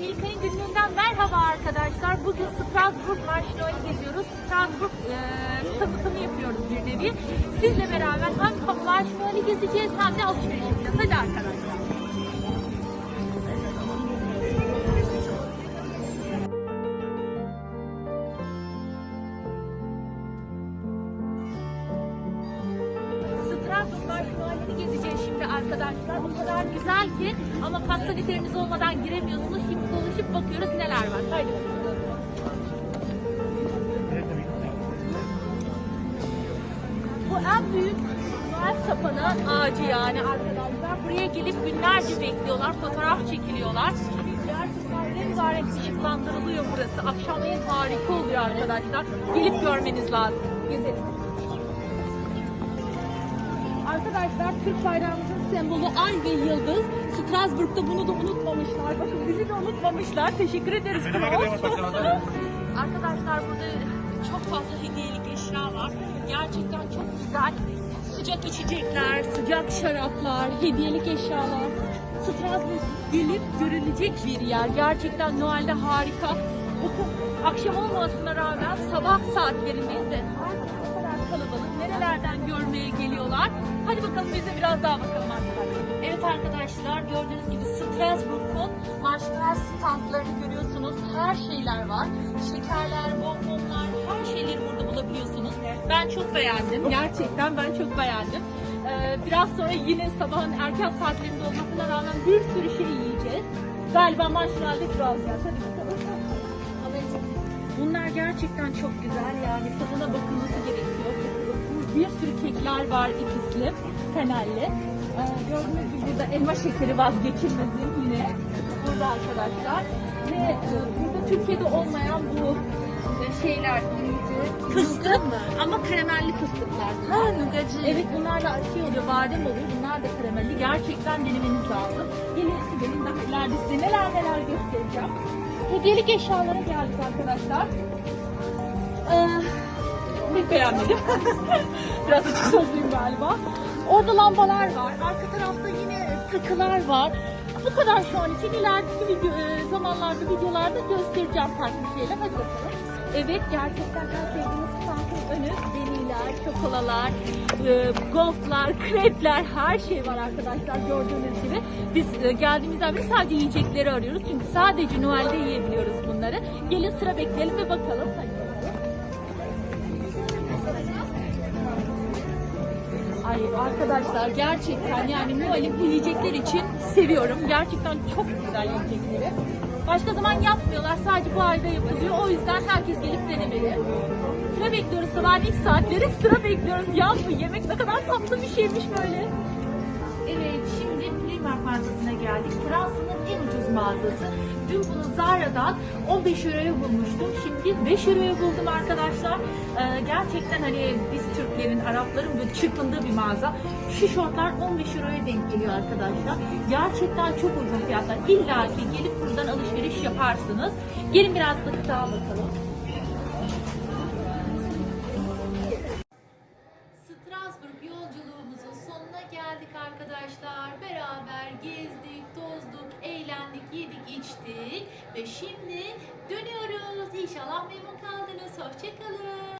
İlkay'ın günlüğünden merhaba arkadaşlar. Bugün Strasbourg Marşino'yu geziyoruz. Strasbourg e, tanıtımı yapıyoruz bir nevi. Sizle beraber hem Marşino'yu gezeceğiz hem de alışveriş yapacağız. Hadi arkadaşlar. Strasbourg Marşino'yu gezeceğiz şimdi arkadaşlar. O kadar güzel ki ama pastaniteriniz olmadan giremiyorsunuz. Şimdi dolaşıp bakıyoruz neler var. Haydi. Bu en büyük Noel sapanı ağacı yani arkadaşlar. Buraya gelip günlerce bekliyorlar, fotoğraf çekiliyorlar. Gerçekten rengarenk ışıklandırılıyor burası. Akşamleyin harika oluyor arkadaşlar. Gelip görmeniz lazım. Gezelim. Arkadaşlar Türk bayrağımızın sembolü ay ve yıldız. Strasbourg'da bunu da unutmamışlar. Bakın bizi de unutmamışlar. Teşekkür ederiz. Klaus. Arkadaşlar burada çok fazla hediyelik eşya var. Gerçekten çok güzel. Sıcak içecekler, sıcak şaraplar, hediyelik eşyalar. Strasbourg gelip görülecek bir yer. Gerçekten Noel'de harika. Bakın akşam olmasına rağmen sabah saatlerindeyiz Nerelerden görmeye geliyorlar. Hadi bakalım biz de biraz daha bakalım arkadaşlar. Evet arkadaşlar gördüğünüz gibi Strasbourg'un marshmallow standlarını görüyorsunuz. Her şeyler var. Şekerler, bonbonlar, her şeyleri burada bulabiliyorsunuz. Ben çok beğendim. Gerçekten ben çok beğendim. Ee, biraz sonra yine sabahın erken saatlerinde olmasına rağmen bir sürü şey yiyeceğiz. Galiba marshmallow kilo alacağız. Hadi bakalım. Bunlar gerçekten çok güzel yani tadına bakılması gerekiyor. Bir sürü kekler var ikisli, kanalli. Ee, gördüğünüz gibi burada elma şekeri vazgeçilmezim yine burada arkadaşlar. Ve e, burada Türkiye'de olmayan bu e, şeyler neydi? Fıstık ama karamelli fıstıklar. Ha, nugacı. Evet bunlar da şey oluyor, badem oluyor. Bunlar da karamelli. Gerçekten denemeniz lazım. Gelin gelin daha ileride size neler neler göstereceğim. Hediyelik eşyalara geldik arkadaşlar. Ee, pek beğenmedim. Biraz açık sözlüyüm galiba. Orada lambalar var. Arka tarafta yine takılar var. Bu kadar şu an için ileriki video, e, zamanlarda videolarda göstereceğim farklı şeyler. Hadi bakalım. Evet gerçekten en sevdiğimiz standın önü deniler, çokolalar, e, goflar, krepler her şey var arkadaşlar gördüğünüz gibi. Biz e, geldiğimizden beri sadece yiyecekleri arıyoruz. Çünkü sadece Noel'de yiyebiliyoruz bunları. Gelin sıra bekleyelim ve bakalım. Hadi Ay arkadaşlar gerçekten yani Noel'i bu yiyecekler için seviyorum. Gerçekten çok güzel yiyecekleri. Başka zaman yapmıyorlar. Sadece bu ayda yapılıyor. O yüzden herkes gelip denemeli. Sıra bekliyoruz sabahın ilk saatleri. Sıra bekliyoruz. Ya bu yemek ne kadar tatlı bir şeymiş böyle. Evet şimdi Primark mağazasına geldik. Fransa'nın en ucuz mağazası. Dün bunu Zara'dan 15 euroya bulmuştum. Şimdi 5 euroya buldum arkadaşlar. Ee, gerçekten hani biz Türklerin, Arapların böyle çırpındığı bir mağaza. Şu şortlar 15 euroya denk geliyor arkadaşlar. Gerçekten çok uygun fiyatlar. İlla ki gelip buradan alışveriş yaparsınız. Gelin biraz da daha bakalım. Yedik, içtik ve şimdi dönüyoruz. İnşallah memnun kaldınız. Hoşçakalın.